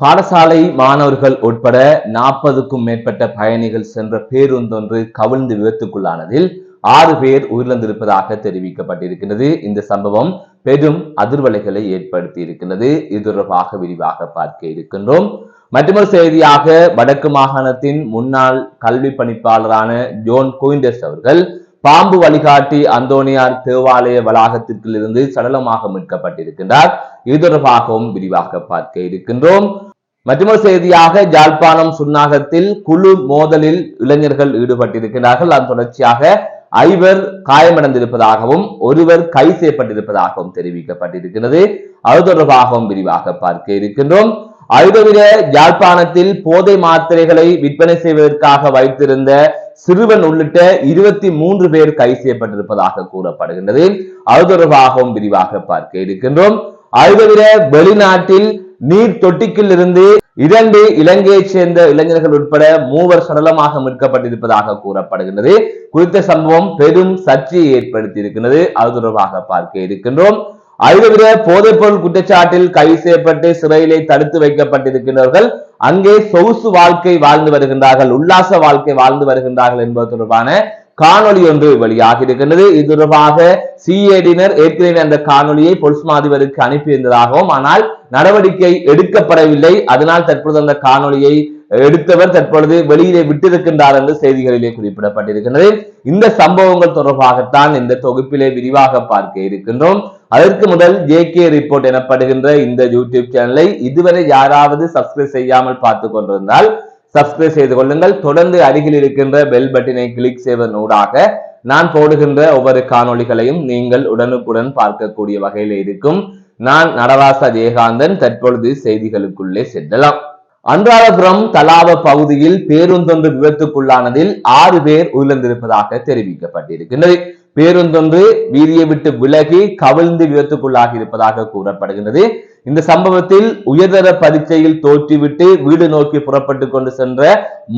பாடசாலை மாணவர்கள் உட்பட நாற்பதுக்கும் மேற்பட்ட பயணிகள் சென்ற பேருந்தொன்று கவிழ்ந்து விபத்துக்குள்ளானதில் ஆறு பேர் உயிரிழந்திருப்பதாக தெரிவிக்கப்பட்டிருக்கிறது இந்த சம்பவம் பெரும் அதிர்வலைகளை ஏற்படுத்தி இருக்கின்றது இது தொடர்பாக விரிவாக பார்க்க இருக்கின்றோம். மற்றொரு செய்தியாக வடக்கு மாகாணத்தின் முன்னாள் கல்வி பணிப்பாளரான ஜோன் குயிண்டர்ஸ் அவர்கள் பாம்பு வழிகாட்டி அந்தோனியார் தேவாலய வளாகத்திற்கிலிருந்து சடலமாக மீட்கப்பட்டிருக்கின்றார். இது தொடர்பாகவும் விரிவாக பார்க்க இருக்கின்றோம். மற்றொரு செய்தியாக ஜாழ்ப்பாணம் சுன்னாகத்தில் குழு மோதலில் இளைஞர்கள் ஈடுபட்டிருக்கிறார்கள். அதன் தொடர்ச்சியாக ஐவர் காயமடைந்திருப்பதாகவும் ஒருவர் கை செய்யப்பட்டிருப்பதாகவும் தெரிவிக்கப்பட்டிருக்கிறது. அது தொடர்பாகவும் விரிவாக பார்க்க இருக்கின்றோம். ஐதவிர யாழ்ப்பாணத்தில் போதை மாத்திரைகளை விற்பனை செய்வதற்காக வைத்திருந்த சிறுவன் உள்ளிட்ட இருபத்தி மூன்று பேர் கை செய்யப்பட்டிருப்பதாக கூறப்படுகின்றது. அது தொடர்பாகவும் விரிவாக பார்க்க இருக்கின்றோம். அதுதவிர வெளிநாட்டில் நீர் தொட்டிக்கில் இருந்து இரண்டு இலங்கையைச் சேர்ந்த இளைஞர்கள் உட்பட மூவர் சடலமாக மீட்கப்பட்டிருப்பதாக கூறப்படுகின்றது. குறித்த சம்பவம் பெரும் சர்ச்சையை ஏற்படுத்தி இருக்கின்றது அது தொடர்பாக பார்க்க இருக்கின்றோம். அதுதவிர போதைப்பொருள் குற்றச்சாட்டில் கைது செய்யப்பட்டு சிறையிலே தடுத்து வைக்கப்பட்டிருக்கின்றவர்கள் அங்கே சொகுசு வாழ்க்கை வாழ்ந்து வருகின்றார்கள் உல்லாச வாழ்க்கை வாழ்ந்து வருகின்றார்கள் என்பது தொடர்பான காணொளி ஒன்று வெளியாகி இருக்கின்றது இது தொடர்பாக சிஏடியினர் ஏற்கனவே அந்த காணொலியை பொலிஸ் அதிபருக்கு அனுப்பியிருந்ததாகவும் ஆனால் நடவடிக்கை எடுக்கப்படவில்லை. அதனால் தற்போது அந்த காணொலியை எடுத்தவர் தற்பொழுது வெளியிலே விட்டிருக்கின்றார் என்று செய்திகளிலே குறிப்பிடப்பட்டிருக்கின்றது. இந்த சம்பவங்கள் தொடர்பாகத்தான் இந்த தொகுப்பிலே விரிவாக பார்க்க இருக்கின்றோம். அதற்கு முதல் ஜே கே ரிப்போர்ட் எனப்படுகின்ற இந்த யூடியூப் சேனலை இதுவரை யாராவது சப்ஸ்கிரைப் செய்யாமல் பார்த்து கொண்டிருந்தால் சப்ஸ்கிரைப் செய்து கொள்ளுங்கள். தொடர்ந்து அருகில் இருக்கின்ற பெல் பட்டினை கிளிக் செய்வதனூடாக நான் போடுகின்ற ஒவ்வொரு காணொளிகளையும் நீங்கள் உடனுக்குடன் பார்க்கக்கூடிய வகையில் இருக்கும். நான் நடராச ஜெயகாந்தன் தற்பொழுது செய்திகளுக்குள்ளே செல்லலாம். அன்றாடபுரம் தலாவ பகுதியில் பேருந்தொன்று விபத்துக்குள்ளானதில் ஆறு பேர் உயிரிழந்திருப்பதாக தெரிவிக்கப்பட்டிருக்கின்றது. பேருந்தொன்று வீதியை விட்டு விலகி கவிழ்ந்து விபத்துக்குள்ளாகி இருப்பதாக கூறப்படுகின்றது. இந்த சம்பவத்தில் உயர்தர பரீட்சையில் தோற்றிவிட்டு வீடு நோக்கி புறப்பட்டு கொண்டு சென்ற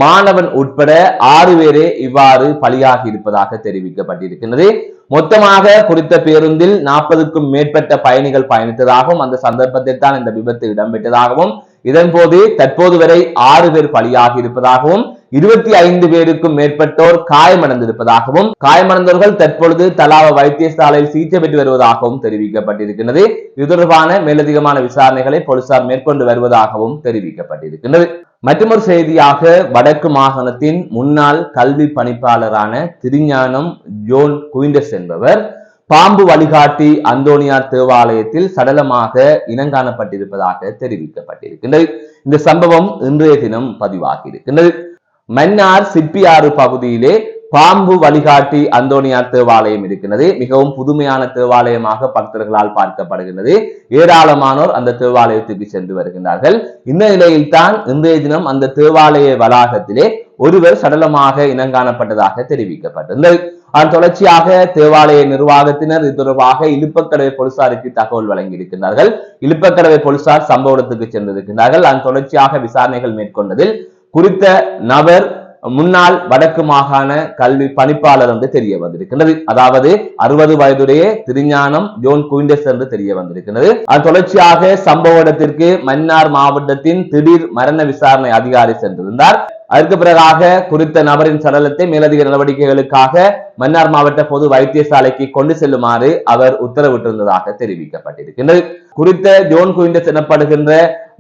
மாணவன் உட்பட ஆறு பேரே இவ்வாறு பலியாகி இருப்பதாக தெரிவிக்கப்பட்டிருக்கிறது. மொத்தமாக குறித்த பேருந்தில் நாற்பதுக்கும் மேற்பட்ட பயணிகள் பயணித்ததாகவும் அந்த சந்தர்ப்பத்தில் தான் இந்த விபத்து இடம்பெற்றதாகவும் இதன்போது தற்போது வரை ஆறு பேர் பலியாகி இருப்பதாகவும் இருபத்தி ஐந்து பேருக்கும் மேற்பட்டோர் காயமடைந்திருப்பதாகவும் காயமடைந்தவர்கள் தற்பொழுது தலாவ வைத்தியசாலையில் சிகிச்சை பெற்று வருவதாகவும் தெரிவிக்கப்பட்டிருக்கின்றது. இது தொடர்பான மேலதிகமான விசாரணைகளை போலீசார் மேற்கொண்டு வருவதாகவும் தெரிவிக்கப்பட்டிருக்கின்றது. மற்றொரு செய்தியாக வடக்கு மாகாணத்தின் முன்னாள் கல்வி பணிப்பாளரான திருஞானம் ஜோன் குயிண்டஸ் என்பவர் பாம்பு வழிகாட்டி அந்தோனியார் தேவாலயத்தில் சடலமாக இனங்காணப்பட்டிருப்பதாக தெரிவிக்கப்பட்டிருக்கின்றது. இந்த சம்பவம் இன்றைய தினம் பதிவாகி இருக்கின்றது மன்னார் சிப்பியாறு பகுதியிலே பாம்பு வழிகாட்டி அந்தோனியார் தேவாலயம் இருக்கிறது மிகவும் புதுமையான தேவாலயமாக பக்தர்களால் பார்க்கப்படுகின்றது. ஏராளமானோர் அந்த தேவாலயத்துக்கு சென்று வருகின்றார்கள். இந்த நிலையில்தான் இன்றைய தினம் அந்த தேவாலய வளாகத்திலே ஒருவர் சடலமாக இனங்காணப்பட்டதாக தெரிவிக்கப்பட்டிருந்தது. அதன் தொடர்ச்சியாக தேவாலய நிர்வாகத்தினர் இது தொடர்பாக இழுப்பக்கடவை போலீசாருக்கு தகவல் வழங்கியிருக்கிறார்கள் இழுப்பக்கடவை போலீசார் சம்பவ இடத்துக்கு சென்றிருக்கிறார்கள் அதன் தொடர்ச்சியாக விசாரணைகள் மேற்கொண்டதில் குறித்த நபர் முன்னாள் வடக்கு மாகாண கல்வி பணிப்பாளர் என்று தெரிய வந்திருக்கின்றது. அதாவது அறுபது வயதுடைய திருஞானம் ஜோன் குயிண்டஸ் என்று தெரிய வந்திருக்கிறது அது தொடர்ச்சியாக சம்பவ இடத்திற்கு மன்னார் மாவட்டத்தின் திடீர் மரண விசாரணை அதிகாரி சென்றிருந்தார். அதற்கு பிறகாக குறித்த நபரின் சடலத்தை மேலதிக நடவடிக்கைகளுக்காக மன்னார் மாவட்ட பொது வைத்தியசாலைக்கு கொண்டு செல்லுமாறு அவர் உத்தரவிட்டிருந்ததாக தெரிவிக்கப்பட்டிருக்கின்றது. குறித்த ஜோன் குவிண்டஸ் எனப்படுகின்ற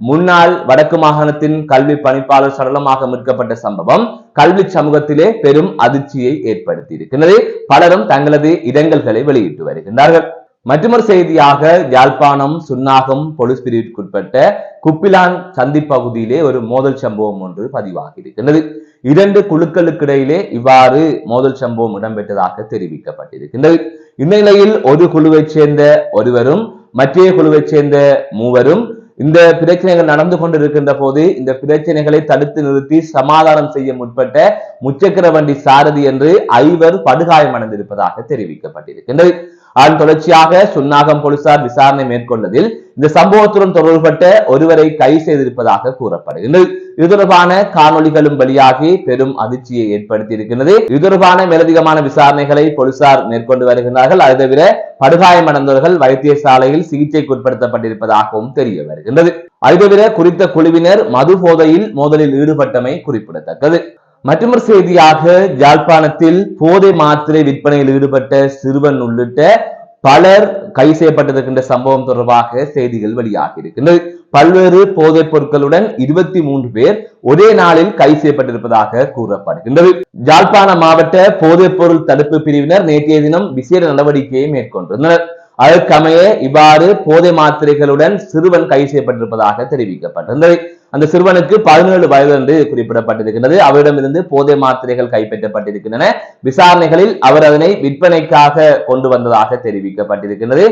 முன்னாள் வடக்கு மாகாணத்தின் கல்வி பணிப்பாளர் சடலமாக மீட்கப்பட்ட சம்பவம் கல்வி சமூகத்திலே பெரும் அதிர்ச்சியை ஏற்படுத்தி இருக்கின்றது பலரும் தங்களது இடங்கல்களை வெளியிட்டு வருகின்றார்கள். மற்றொரு செய்தியாக யாழ்ப்பாணம் சுன்னாகம் போலீஸ் பிரிவிற்குட்பட்ட குப்பிலான் சந்தி பகுதியிலே ஒரு மோதல் சம்பவம் ஒன்று பதிவாகி இருக்கின்றது இரண்டு குழுக்களுக்கிடையிலே இவ்வாறு மோதல் சம்பவம் இடம்பெற்றதாக தெரிவிக்கப்பட்டிருக்கின்றது. இந்நிலையில் ஒரு குழுவைச் சேர்ந்த ஒருவரும் மற்றைய குழுவைச் சேர்ந்த மூவரும் இந்த பிரச்சனைகள் நடந்து கொண்டிருக்கின்ற போது இந்த பிரச்சனைகளை தடுத்து நிறுத்தி சமாதானம் செய்ய முற்பட்ட முச்சக்கர வண்டி சாரதி என்று ஐவர் படுகாயமடைந்திருப்பதாக தெரிவிக்கப்பட்டிருக்கின்றது. அதன் தொடர்ச்சியாக சுன்னாகம் போலீசார் விசாரணை மேற்கொண்டதில் இந்த சம்பவத்துடன் தொடர்பட்ட ஒருவரை கைது செய்திருப்பதாக கூறப்படுகின்றது. இது தொடர்பான காணொலிகளும் வெளியாகி பெரும் அதிர்ச்சியை ஏற்படுத்தியிருக்கிறது இது தொடர்பான மேலதிகமான விசாரணைகளை போலீசார் மேற்கொண்டு வருகின்றார்கள். அது தவிர படுகாயமடைந்தவர்கள் வைத்தியசாலையில் சிகிச்சைக்கு உட்படுத்தப்பட்டிருப்பதாகவும் தெரிய வருகின்றது. அதுதவிர குறித்த குழுவினர் மது போதையில் மோதலில் ஈடுபட்டமை குறிப்பிடத்தக்கது. மற்றொரு செய்தியாக யாழ்ப்பாணத்தில் போதை மாத்திரை விற்பனையில் ஈடுபட்ட சிறுவன் உள்ளிட்ட பலர் கைது செய்யப்பட்டிருக்கின்ற சம்பவம் தொடர்பாக செய்திகள் வெளியாகி இருக்கின்றது. பல்வேறு போதைப் பொருட்களுடன் இருபத்தி மூன்று பேர் ஒரே நாளில் கைது செய்யப்பட்டிருப்பதாக கூறப்படுகின்றது. யாழ்ப்பாண மாவட்ட போதைப் பொருள் தடுப்பு பிரிவினர் நேற்றைய தினம் விசேட நடவடிக்கையை மேற்கொண்டிருந்தனர். அதற்கமைய இவ்வாறு போதை மாத்திரைகளுடன் சிறுவன் கைது செய்யப்பட்டிருப்பதாக தெரிவிக்கப்பட்டிருந்தது. அந்த சிறுவனுக்கு பதினேழு வயது என்று குறிப்பிடப்பட்டிருக்கிறது அவரிடமிருந்து போதை மாத்திரைகள் கைப்பற்றப்பட்டிருக்கின்றன. விசாரணைகளில் அவர் அதனை விற்பனைக்காக கொண்டு வந்ததாக தெரிவிக்கப்பட்டிருக்கின்றது.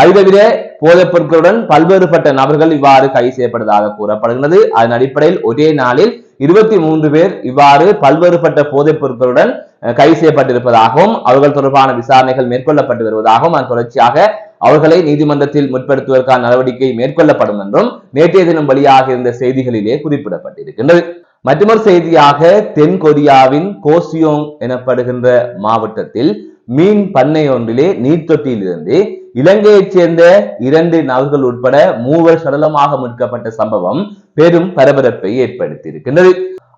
அதுதவிர போதைப் பொருட்களுடன் பல்வேறுபட்ட நபர்கள் இவ்வாறு கைது செய்யப்பட்டதாக கூறப்படுகிறது அதன் அடிப்படையில் ஒரே நாளில் இருபத்தி மூன்று பேர் இவ்வாறு பல்வேறுபட்ட போதைப் பொருட்களுடன் கை கைது செய்யப்பட்டிருப்பதாகவும் அவர்கள் தொடர்பான விசாரணைகள் மேற்கொள்ளப்பட்டு வருவதாகவும் அதன் தொடர்ச்சியாக அவர்களை நீதிமன்றத்தில் முற்படுத்துவதற்கான நடவடிக்கை மேற்கொள்ளப்படும் என்றும் நேற்றைய தினம் வெளியாக இருந்த செய்திகளிலே குறிப்பிடப்பட்டிருக்கின்றது. மற்றொரு செய்தியாக தென் கொரியாவின் கோசியோங் எனப்படுகின்ற மாவட்டத்தில் மீன் பண்ணை ஒன்றிலே நீர்த்தொட்டியிலிருந்து இலங்கையைச் சேர்ந்த இரண்டு நபர்கள் உட்பட மூவர் சடலமாக மீட்கப்பட்ட சம்பவம் பெரும் பரபரப்பை ஏற்படுத்தியிருக்கின்றது.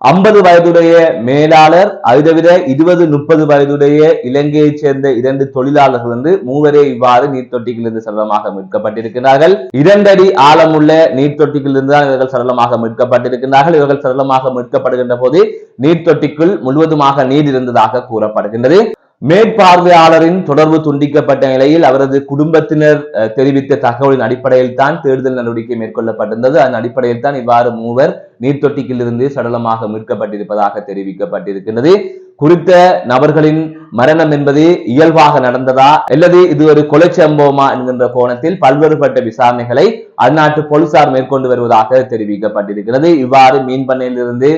ஐம்பது வயதுடைய மேலாளர் அதை தவிர இருபது முப்பது வயதுடைய இலங்கையைச் சேர்ந்த இரண்டு தொழிலாளர்கள் வந்து மூவரே இவ்வாறு நீர்த்தொட்டியிலிருந்து சடலமாக மீட்கப்பட்டிருக்கிறார்கள். இரண்டடி ஆழமுள்ள நீர்த்தொட்டியிலிருந்து தான் இவர்கள் சடலமாக மீட்கப்பட்டிருக்கிறார்கள். இவர்கள் சடலமாக மீட்கப்படுகின்ற போது நீர்த்தொட்டிக்குள் முழுவதுமாக நீர் இருந்ததாக கூறப்படுகின்றது. மேற்பார்வையாளரின் தொடர்பு துண்டிக்கப்பட்ட நிலையில் அவரது குடும்பத்தினர் அஹ், தெரிவித்த தகவலின் அடிப்படையில் தான் தேடுதல் நடவடிக்கை மேற்கொள்ளப்பட்டிருந்தது. அதன் அடிப்படையில் தான் இவ்வாறு மூவர் நீர்த்தொட்டிக்கிலிருந்து சடலமாக மீட்கப்பட்டிருப்பதாக தெரிவிக்கப்பட்டிருக்கிறது குறித்த நபர்களின் மரணம் என்பது இயல்பாக நடந்ததா? அல்லது இது ஒரு கொலை சம்பவமா என்கின்ற கோணத்தில் பல்வேறுபட்ட விசாரணைகளை அந்நாட்டு போலீசார் மேற்கொண்டு வருவதாக தெரிவிக்கப்பட்டிருக்கிறது. இவ்வாறு மீன் பண்ணையிலிருந்து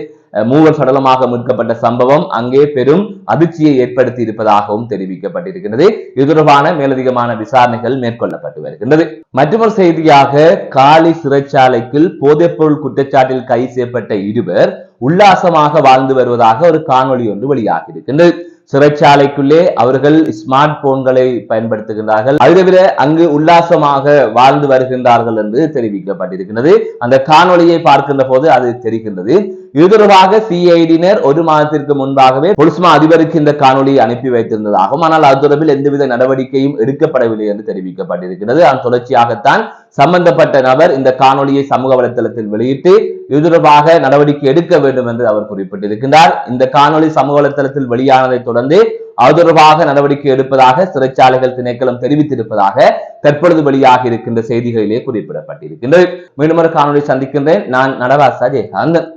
மூவர் சடலமாக மீட்கப்பட்ட சம்பவம் அங்கே பெரும் அதிர்ச்சியை ஏற்படுத்தி இருப்பதாகவும் தெரிவிக்கப்பட்டிருக்கிறது இது தொடர்பான மேலதிகமான விசாரணைகள் மேற்கொள்ளப்பட்டு வருகின்றது. மற்றொரு செய்தியாக காலி சிறைச்சாலைக்கு போதைப்பொருள் குற்றச்சாட்டில் கைது செய்யப்பட்ட இருவர் உல்லாசமாக வாழ்ந்து வருவதாக ஒரு காணொளி ஒன்று வெளியாகி இருக்கின்றது சிறைச்சாலைக்குள்ளே அவர்கள் ஸ்மார்ட் போன்களை பயன்படுத்துகின்றார்கள். அதை தவிர அங்கு உல்லாசமாக வாழ்ந்து வருகின்றார்கள் என்று தெரிவிக்கப்பட்டிருக்கிறது அந்த காணொலியை பார்க்கின்ற போது அது தெரிகின்றது. இது தொடர்பாக சிஐடியினர் ஒரு மாதத்திற்கு முன்பாகவே பொலிஸ்மா அதிபருக்கு இந்த காணொலியை அனுப்பி வைத்திருந்ததாகவும் ஆனால் அது தொடர்பில் எந்தவித நடவடிக்கையும் எடுக்கப்படவில்லை என்று தெரிவிக்கப்பட்டிருக்கிறது. அதன் தொடர்ச்சியாகத்தான் சம்பந்தப்பட்ட நபர் இந்த காணொலியை சமூக வலைதளத்தில் வெளியிட்டு இது தொடர்பாக நடவடிக்கை எடுக்க வேண்டும் என்று அவர் குறிப்பிட்டிருக்கிறார் இந்த காணொலி சமூக வலைதளத்தில் வெளியானதை தொடர்ந்து அது தொடர்பாக நடவடிக்கை எடுப்பதாக சிறைச்சாலைகள் திணைக்களம் தெரிவித்திருப்பதாக தற்பொழுது வெளியாக இருக்கின்ற செய்திகளிலே குறிப்பிடப்பட்டிருக்கின்றது. மீண்டும் ஒரு காணொலி சந்திக்கின்றேன். நான் நடவாசா ஜெயகாந்தன்.